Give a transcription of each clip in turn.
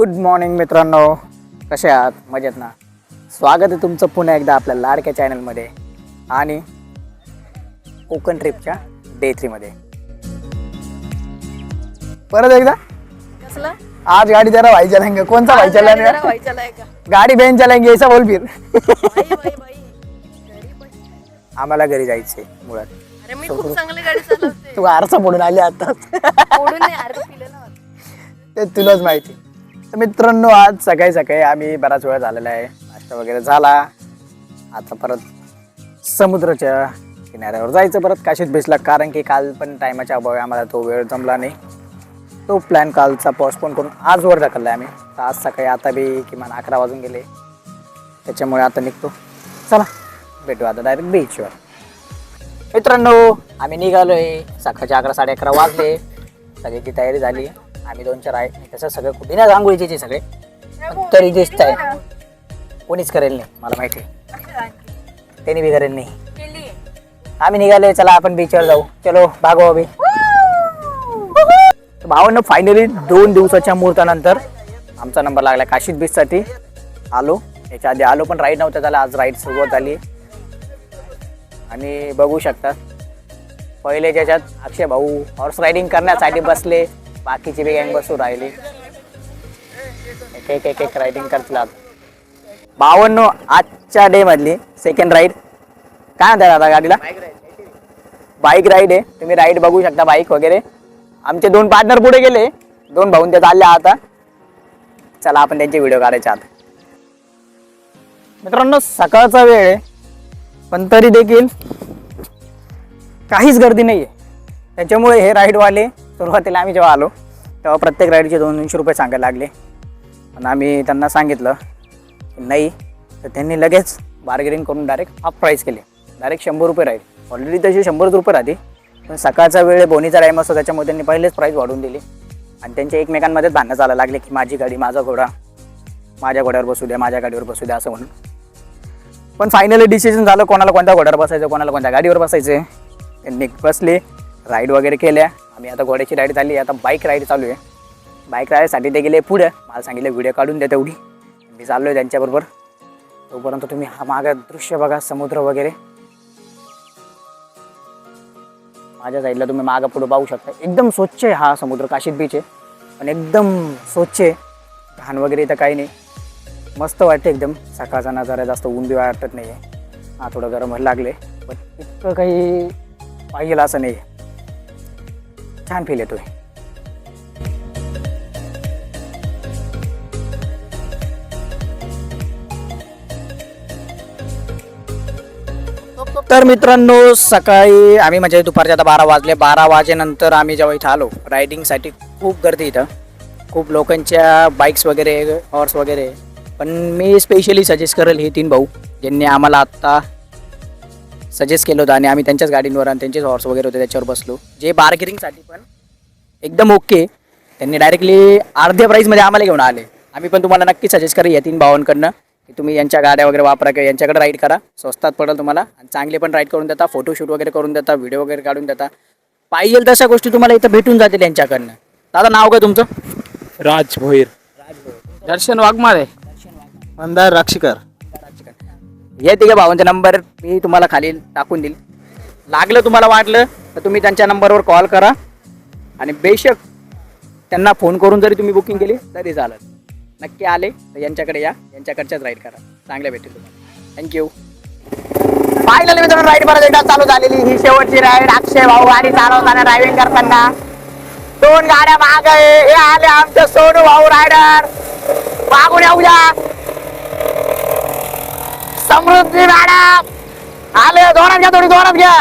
Good morning मित्रांनो. कसे आहात? मजेत ना? स्वागत आहे तुमचं पुन्हा एकदा आपल्या लाडक्या चॅनलमध्ये आणि कोकण ट्रिपच्या डे थ्रीमध्ये परत एकदा? कसला? आज गाडी जरा भाई चलाएंगे कौन सा भाई चलाएंगे गाडी बहन चलाएंगे ऐसा बोल फिर. आम्हाला घरी जायचंय मुळात. तू आरसा पडून आली आता तुलाच माहिती. तर मित्रांनो आज सकाळी सकाळी आम्ही बराच वेळ झालेला आहे. नाश्ता वगैरे झाला. आता परत समुद्राच्या किनाऱ्यावर जायचं परत. काशीत बेसला कारण की काल पण टायमाच्या अभावी आम्हाला तो वेळ जमला नाही. तो प्लॅन कालचा पॉस्टपोन करून आजवर ढकलला आहे आम्ही. तर आज सकाळी आता बी किमान अकरा वाजून गेले. त्याच्यामुळे आता निघतो. चला भेटू आता डायरेक्ट बीचवर मित्रांनो आम्ही निघालो आहे सकाळचे अकरा साडे अकरा वाजले. सगळ्याची तयारी झाली. आम्ही दोन चार आहे तसं सगळं कुठे ना रांगोळीचे सगळे. पण तरी दिसत आहे कोणीच करेल नाही मला माहिती आहे. त्यांनी बी करेल नाही. आम्ही निघाले चला आपण बीचवर जाऊ. चलो भागो अभि भावांना फायनली दोन दिवसाच्या मुहूर्तानंतर आमचा नंबर लागला काशीद बीचसाठी आलो. याच्या आधी आलो पण राईड नव्हतं त्याला आज राईड सुरुवात झाली. आणि बघू शकता. पहिले ज्याच्यात अक्षय भाऊ हॉर्स रायडिंग करण्यासाठी बसले. बाकीची बी गँग बसून राहिली. एक एक एक एक रायडिंग करतला बावन्न आजच्या डे मधली सेकंड राईड काय म्हणतात आता गाडीला? बाईक राईड आहे. तुम्ही राईड बघू शकता बाईक वगैरे. आमचे दोन पार्टनर पुढे गेले. दोन भाऊन ते चालले आता. चला आपण त्यांचे व्हिडिओ काढायचे आता. मित्रांनो सकाळचा वेळ आहे. पण तरी देखील काहीच गर्दी नाही आहे त्याच्यामुळे हे राईडवाले सुरुवातीला आम्ही जेव्हा आलो तेव्हा प्रत्येक राईडचे दोन दोनशे रुपये सांगायला लागले. पण आम्ही त्यांना सांगितलं की नाही तर त्यांनी लगेच बार्गेनिंग करून डायरेक्ट हाफ प्राईस केली. डायरेक्ट शंभर रुपये राहील. ऑलरेडी तशी शंभरच रुपये राहते. पण सकाळचा वेळ बोनीचा टाईम असतो त्याच्यामुळे त्यांनी पहिलेच प्राईस वाढवून दिली. आणि त्यांच्या एकमेकांमध्येच भांडणं चालायला लागले की माझी गाडी माझा घोडा माझ्या घोड्यावर बसू द्या माझ्या गाडीवर बसू द्या असं म्हणून. पण फायनली डिसिजन झालं कोणाला कोणत्या घोड्यावर बसायचं कोणाला कोणत्या गाडीवर बसायचं. त्यांनी बसले. राईड वगैरे केल्या. आम्ही आता घोड्याची राईड चालली आता बाईक राईड चालू आहे. बाईक राईडसाठी ते गेले पुढे मला सांगितलं व्हिडिओ काढून द्या तेवढी मी चाललो आहे त्यांच्याबरोबर. तोपर्यंत तुम्ही हा मागं दृश्य बघा समुद्र वगैरे. माझ्या साईडला तुम्ही मागं पुढं पाहू शकता. एकदम स्वच्छ आहे हा समुद्र. काशीद बीच आहे. पण एकदम स्वच्छ आहे. घाण वगैरे इथं काही नाही. मस्त वाटते एकदम. सकाळचा नजारा जास्त ऊन बी वाटत नाही आहे हा थोडं गरम व्हायला लागले पण इतकं काही पाहिजे असं नाही छान फील येतोय. तर मित्रांनो सकाळी आम्ही म्हणजे दुपारच्या आता बारा वाजले. बारा वाजेनंतर आम्ही जेव्हा इथं आलो रायडिंगसाठी खूप गर्दी इथं. खूप लोकांच्या बाईक्स वगैरे हॉर्स वगैरे. पण मी स्पेशली सजेस्ट करेल हे तीन भाऊ ज्यांनी आम्हाला आत्ता सजेस्ट केलं होतं आणि आम्ही त्यांच्याच गाडींवर आणि त्यांचेच हॉर्स वगैरे होते त्याच्यावर बसलो. जे बार्गेनिंगसाठी पण एकदम ओके त्यांनी डायरेक्टली अर्ध्या प्राईसमध्ये आम्हाला घेऊन आले. आम्ही पण तुम्हाला नक्की सजेस्ट करेल या तीन भावांकडनं. की तुम्ही यांच्या गाड्या वगैरे वापरा किंवा यांच्याकडे राईड करा. स्वस्तात पडेल तुम्हाला. आणि चांगले पण राईड करून देता फोटोशूट वगैरे करून देता व्हिडिओ वगैरे काढून देता. पाहिजे तशा गोष्टी तुम्हाला इथं भेटून जातील यांच्याकडनं. दादा नाव काय तुमचं? राज भोईर. दर्शन वाघमारे. मंदार राक्षीकर. हे तिघे भावांचा नंबर मी तुम्हाला खाली टाकून देईल. लागलं तुम्हाला वाटलं तर तुम्ही त्यांच्या नंबरवर कॉल करा. आणि बेशक त्यांना फोन करून जरी तुम्ही बुकिंग केली तरी चालेल. नक्की आले तर यांच्याकडे या यांच्याकडच्याच राईड करा. चांगल्या भेटेल तुम्हाला. थँक्यू फायनली मित्रांनो राईड परत एकदा चालू झालेली ही शेवटची राईड अक्षय भाऊ गाडी चालवताना ड्रायव्हिंग करताना. दोन गाड्या माग आहे हे आले आमचे सोनू भाऊ रायडर मागून येऊ द्या समृद्धी मॅडम आले दोरात घ्या थोडी दोरात घ्या.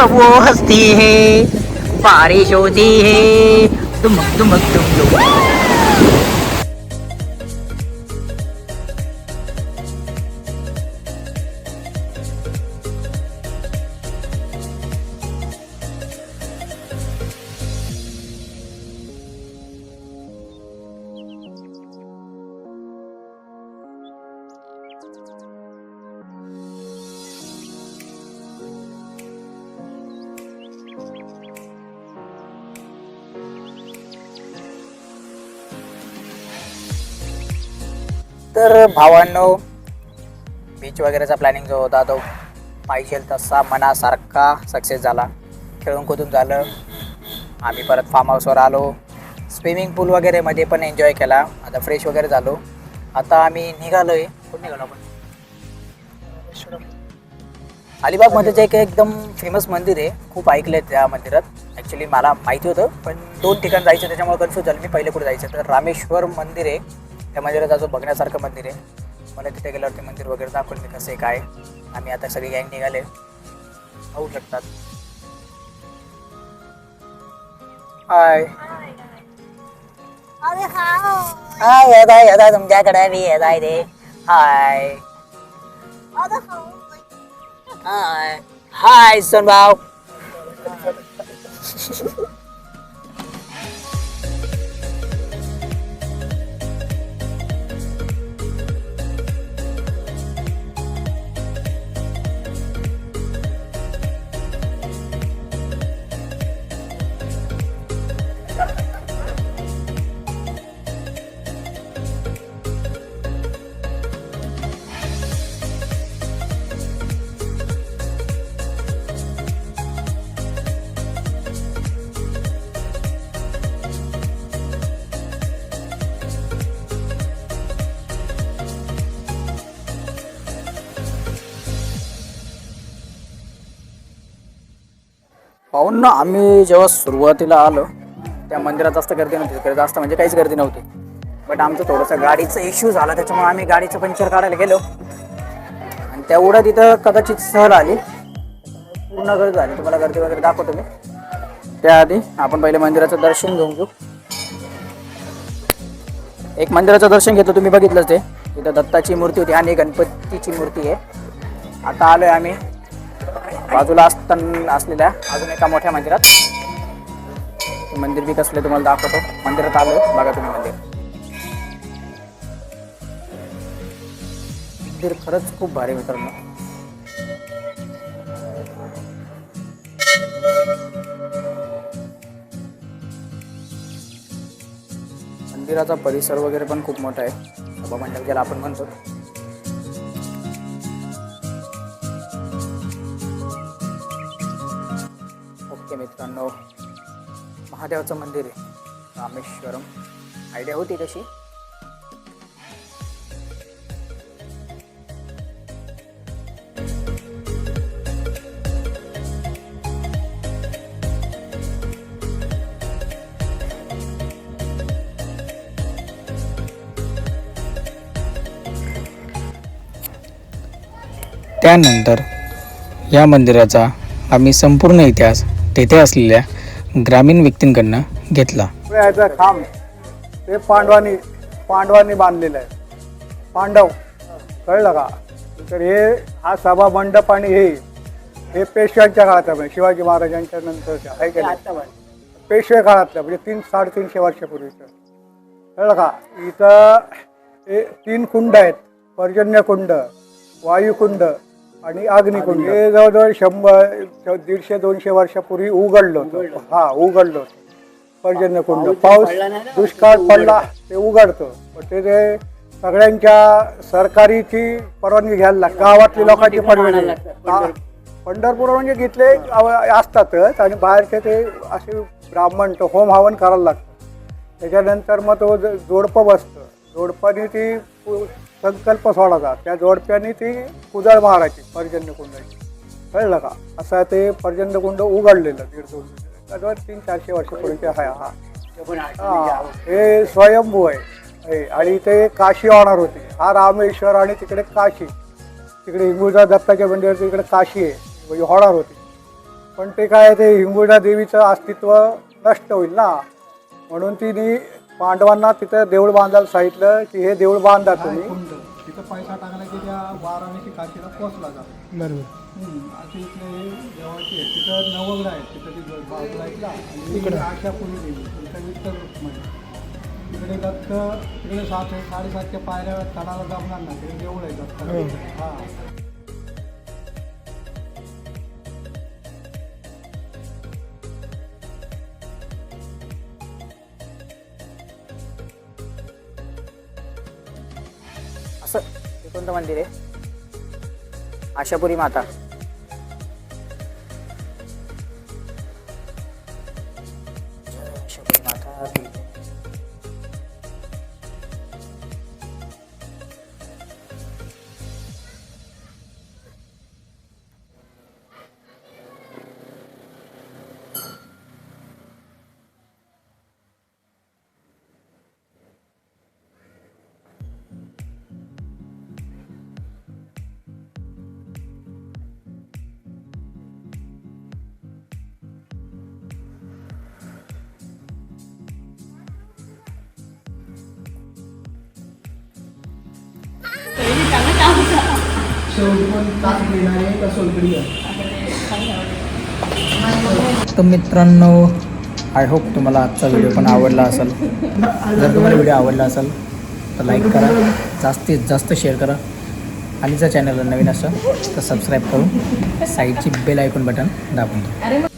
जब वो हंसती है बारिश होती है। दुमक दुमक दुम दुम तर भावांनो बीच वगैरेचा प्लॅनिंग जो होता तो पाहिजे तसा मनासारखा सक्सेस झाला. खेळून कुदून झालं आम्ही परत फार्म हाऊसवर आलो. स्विमिंग पूल वगैरेमध्ये पण एन्जॉय केला. आता फ्रेश वगैरे झालो. आता आम्ही निघालो आहे कुठे निघालो आपण? अलिबागमध्येच एक एकदम फेमस मंदिर आहे. खूप ऐकलं आहे त्या मंदिरात. ॲक्च्युली मला माहिती होतं पण दोन ठिकाण जायचं त्याच्यामुळे कन्फ्यूज झालं. मी पहिले कुठे जायचं तर रामेश्वर मंदिर आहे. त्या मंदिरात अजून बघण्यासारखं मंदिर आहे. मला तिथे गेल्यावर ते मंदिर वगैरे दाखवलं मी कसं आहे काय आम्ही आता सगळे गँग निघाले. पाहू शकतात. हाय. हाय येत आहे येत आहे तुमच्याकडे मी येत आहे रे हाय. हाय हाय सोनभाऊ. पाहून ना आम्ही जेव्हा सुरुवातीला आलो त्या मंदिरात जास्त गर्दी नव्हती. तिकडे जास्त म्हणजे काहीच गर्दी नव्हती. बट आमचं थोडंसं गाडीचा इश्यू झाला त्याच्यामुळे आम्ही गाडीचं पंक्चर काढायला गेलो. आणि तेवढं तिथं कदाचित सहल आली. पूर्ण गर्दी झाली. तुम्हाला गर्दी वगैरे दाखवतो मी. त्याआधी आपण पहिले मंदिराचं दर्शन घेऊन घेऊ. एक मंदिराचं दर्शन घेतलं तुम्ही बघितलंच ते. तिथं दत्ताची मूर्ती होती आणि गणपतीची मूर्ती आहे. आता आलोय आम्ही. बाजूला असताना असलेल्या अजून एका मोठ्या मंदिरात. मंदिर बी कसले तुम्हाला दाखवतो. मंदिरात आलो बघा तुम्ही मंदिर. मंदिर खरंच खूप भारी मित्रांनो. मंदिराचा परिसर वगैरे पण खूप मोठा आहे. सभा मंडप ज्याला आपण म्हणतो. मित्रांनो महादेवाचं मंदिर आहे. रामेश्वरम. आयडिया होती तशी? त्यानंतर या मंदिराचा आम्ही संपूर्ण इतिहास तेथे असलेल्या ग्रामीण व्यक्तींकडनं घेतला. याचा खांब ते पांडवांनी पांडवांनी बांधलेलं आहे. पांडव कळलं का? तर हे हा सभा मंडप आणि हे हे पेशव्यांच्या काळातलं म्हणजे शिवाजी महाराजांच्या नंतरच्या आहे का नाही? पेशवे काळातलं म्हणजे तीन साडेतीनशे वर्षापूर्वीचं. कळलं का? इथं हे तीन कुंड आहेत. पर्जन्य कुंड वायुकुंड आणि अग्निकुंड. हे जवळजवळ शंभर दीडशे दोनशे वर्षापूर्वी उघडलं होतं. हा उघडलं होतं. पर्जन्य कुंड पाऊस दुष्काळ पडला ते उघडतं. पण ते ते सगळ्यांच्या सरकारीची परवानगी घ्यायला लागते. गावातली लोकांची परवानगी. पंढरपूर. म्हणजे घेतले असतातच आणि बाहेरचे ते असे ब्राह्मण तो होम हवन करायला लागतं त्याच्यानंतर मग तो ज- जोडपं बसतं. जोडपानी ती संकल्प सोडायचा त्या जोडप्याने ती कुदळ मारायची पर्जन्यकुंडाची कळलं का? असं ते पर्जन्यकुंड उघडलेलं दीड दोन त्याजवळ तीन चारशे वर्षापूर्वीचे आहे हा. हा, हे स्वयंभू आहे. हे, आणि इथे काशी होणार होती. हा रामेश्वर आणि तिकडे काशी. तिकडे हिंगुजा दत्ताच्या मंदिराच्या इकडे काशी आहे. म्हणजे होणार होती. पण ते काय ते हिंगुजा देवीचं अस्तित्व नष्ट होईल ना? म्हणून तिने पांडवांना तिथं देऊळ बांधायला सांगितलं की हे देऊळ बांधा तुम्ही. तिथं पैसा टाकला की त्या वाराणसी काशीला पोचला जातो. बरोबर. असे इथले हे देवाचे आहेत. तिथं नवग्रह आहेत. तिथं ती बाजूला ऐकला इकडे. आशापुरी देवी. तिथं विठ्ठल रुक्मिणी. तिकडे दत्त तिकडे सात साडेसातच्या पायऱ्या चढायला जमणार ना तिकडे देऊळ आहे दत्त हा. कोणतं मंदिर. आहे आशापुरी माता. तर मित्रांनो आय होप तुम्हाला आजचा व्हिडिओ पण आवडला असेल. जर तुम्हाला व्हिडिओ आवडला असेल तर लाईक करा. जास्तीत जास्त शेअर करा. आणि जर चॅनलला नवीन असेल तर सबस्क्राईब करून साईडची बेल ऐकून बटन दाबून द्या